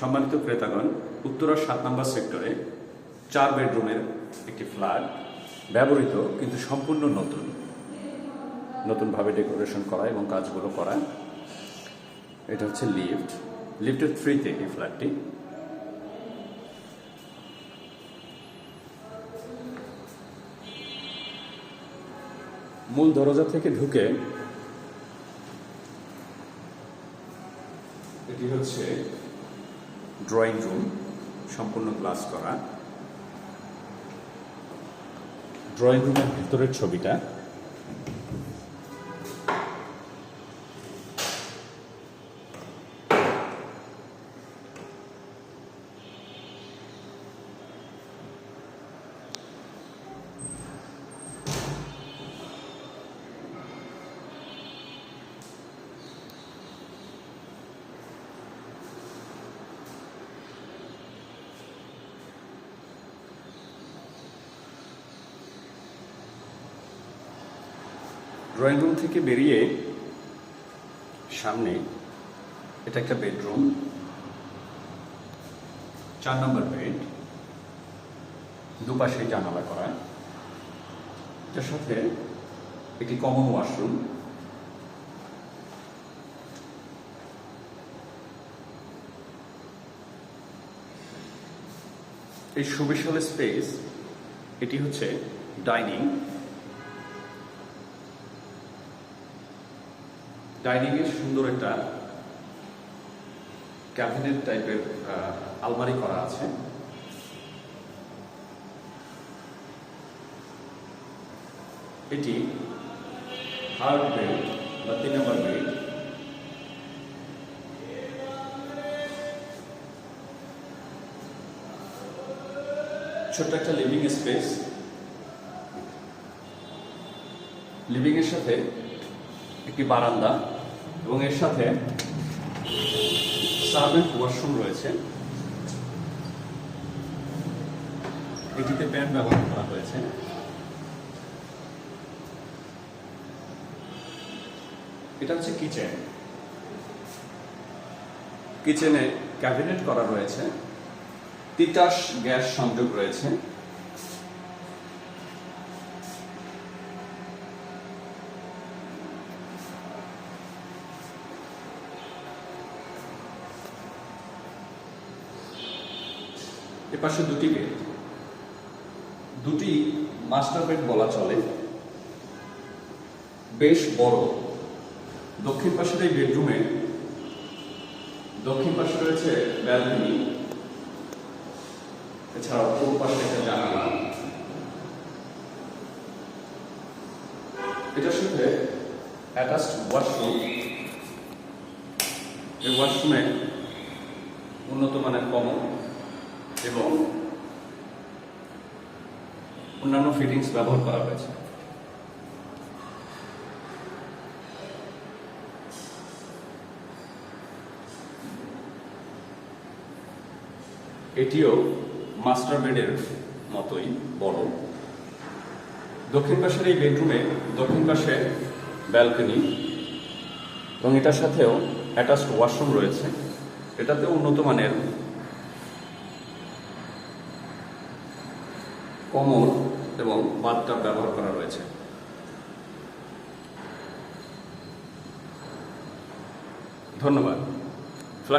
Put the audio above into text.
সম্মানিত ক্রেতাগণ উত্তরা সাত নম্বর সেক্টরে চার বেডরুমের একটি ফ্ল্যাট ব্যবহৃত কিন্তু সম্পূর্ণ নতুন। নতুনভাবে ডেকোরেশন করা এবং কাজগুলো করা। এটা হচ্ছে লিফট। লিফটের থ্রিতে এই ফ্ল্যাটটি। মূল দরজা থেকে ঢুকে এটি হচ্ছে ড্রয়িং রুম সম্পূর্ণ গ্লাস করা। ড্রয়িং রুমের ভিতরের ছবিটা ড্রয়িং রুম থেকে বেরিয়ে সামনে এটা একটা বেডরুম, চার নম্বর বেড, দুপাশে জানালা করা। এটার সাথে একটি কমন ওয়াশরুম এই সুবিশাল স্পেস এটি হচ্ছে ডাইনিং ডাইনিং এ সুন্দর একটা ক্যাবিনেট টাইপের আলমারি করা আছে। এটি থার্ড বেড বা তিন নম্বর বেড ছোট্ট একটা লিভিং স্পেস লিভিং এর সাথে একটি বারান্দা। এবং এর সাথে সার্ভেন্ট ওয়াশরুম রয়েছে। এটিতে প্যান্ট ব্যবহার করা হয়েছে। এটা হচ্ছে কিচেন। কিচেনে ক্যাবিনেট করা রয়েছে। তিতাস গ্যাস সংযোগ রয়েছে। এপাশে দুটি বেড দুটি মাস্টার বেড বলা চলে। বেশ বড়। দক্ষিণ পাশের এই বেডরুমে দক্ষিণ পাশে রয়েছে ব্যালকনি এছাড়াও পূর্ব পাশে একটা জানালা। এটার সাথে অ্যাটাচড ওয়াশরুম এই ওয়াশরুমে উন্নত মানের কমন। এবং অন্যান্য ফিটিংস ব্যবহার করা হয়েছে। এটিও মাস্টার বেডের মতোই বড়। দক্ষিণ পাশের এই বেডরুমে দক্ষিণ পাশে ব্যালকনি এবং এটার সাথেও অ্যাটাচড ওয়াশরুম রয়েছে। এটাতে উন্নত মানের কমর এবং বাথটাব ব্যবহার করা রয়েছে। ধন্যবাদ।